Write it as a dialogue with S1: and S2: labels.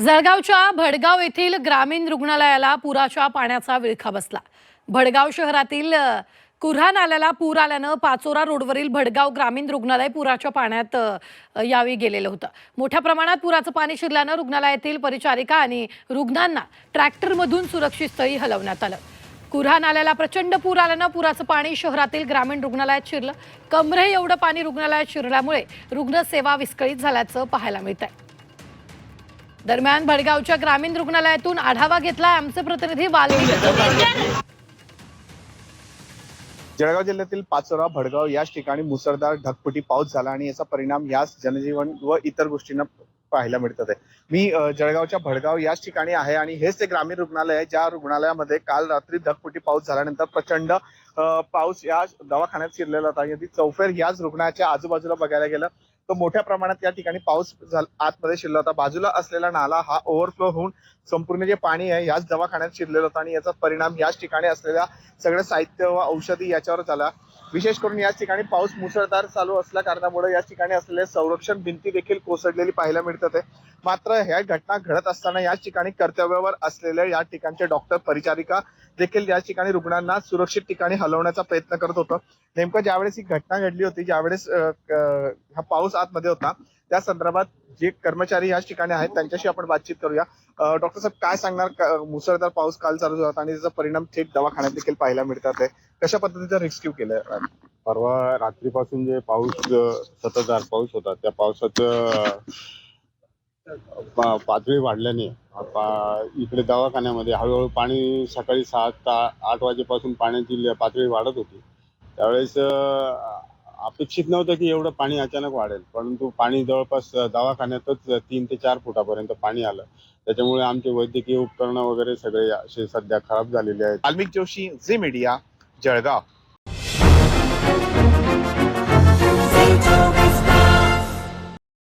S1: जळगावच्या भडगाव येथील ग्रामीण रुग्णालयाला पुराच्या पाण्याचा विळखा बसला. भडगाव शहरातील कुऱ्हा नाल्याला पूर आल्यानं पाचोरा रोडवरील भडगाव ग्रामीण रुग्णालय पुराच्या पाण्यात यावेळी गेलेलं होतं. मोठ्या प्रमाणात पुराचं पाणी शिरल्यानं रुग्णालयातील परिचारिका आणि रुग्णांना ट्रॅक्टरमधून सुरक्षित स्थळी हलवण्यात आलं. कुऱ्हा नाल्याला प्रचंड पूर आल्यानं पुराचं पाणी शहरातील ग्रामीण रुग्णालयात शिरलं. कमरे एवढं पाणी रुग्णालयात शिरल्यामुळे रुग्णसेवा विस्कळीत झाल्याचं पाहायला मिळत आहे दरम्यान भडगावच्या ग्रामीण रुग्णालयातून आढावा घेतला आमचे प्रतिनिधी वाल्मिक
S2: जळगाव जिल्ह्यातील पाचोरा भडगाव याच ठिकाणी मुसळधार ढगफुटी पाऊस झाला आणि याचा परिणाम याच जनजीवन व इतर गोष्टींना पाहायला मिळतात आहे. मी जळगावच्या भडगाव याच ठिकाणी आहे आणि हेच ते ग्रामीण रुग्णालय आहे. ज्या रुग्णालयामध्ये काल रात्री ढगफुटी पाऊस झाल्यानंतर प्रचंड पाऊस या दवाखान्यात शिरलेला होता. यदि चौफेर याच रुग्णाच्या आजूबाजूला बघायला गेलं तो मोठ्या प्रमाणात या ठिकाणी पाऊस आतमध्ये शिरला होता. बाजूला असलेला नाला हा ओव्हरफ्लो होऊन संपूर्ण जे पाणी आहे याच दवाखान्यात शिरलेलं होतं. आणि याचा परिणाम याच ठिकाणी असलेल्या सगळं साहित्य व औषधी याच्यावर झाला. विशेष करून याच ठिकाणी पाऊस मुसळधार चालू असल्या कारणामुळे या ठिकाणी असलेले संरक्षण भिंती देखील कोसळलेली पाहायला मिळतात आहे. मात्र ह्या घटना घडत असताना याच ठिकाणी कर्तव्यावर असलेले या ठिकाणचे डॉक्टर परिचारिका देखील या ठिकाणी रुग्णांना सुरक्षित ठिकाणी हलवण्याचा प्रयत्न करत होतं नेमकं ज्यावेळेस ही घटना घडली होती ज्यावेळेस हा पाऊस आतमध्ये होता त्या संदर्भात जे कर्मचारी याच ठिकाणी आहेत त्यांच्याशी आपण बातचीत करूया. डॉक्टर साहेब काय सांगणार मुसळधार पाऊस काल चालू झाला होता आणि त्याचा परिणाम थेट दवाखान्यात देखील पाहायला मिळतात आहे. कशा पद्धतीचा रेस्क्यू केलं
S3: परवा रात्रीपासून जे पाऊस सततधार पाऊस होता त्या पावसाच पातळी वाढल्याने इकडे दवाखान्यामध्ये हळूहळू पाणी सकाळी सात ता- आठ वाजेपासून पाण्याची पातळी वाढत होती. त्यावेळेस अपेक्षित नव्हतं की एवढं पाणी अचानक वाढेल परंतु पाणी जवळपास दवाखान्यातच तीन ते चार फुटापर्यंत पाणी आलं. त्याच्यामुळे आमचे वैद्यकीय उपकरणं वगैरे सगळे असे सध्या खराब झालेले आहेत.
S2: वाल्मिक जोशी झी मीडिया जळगाव.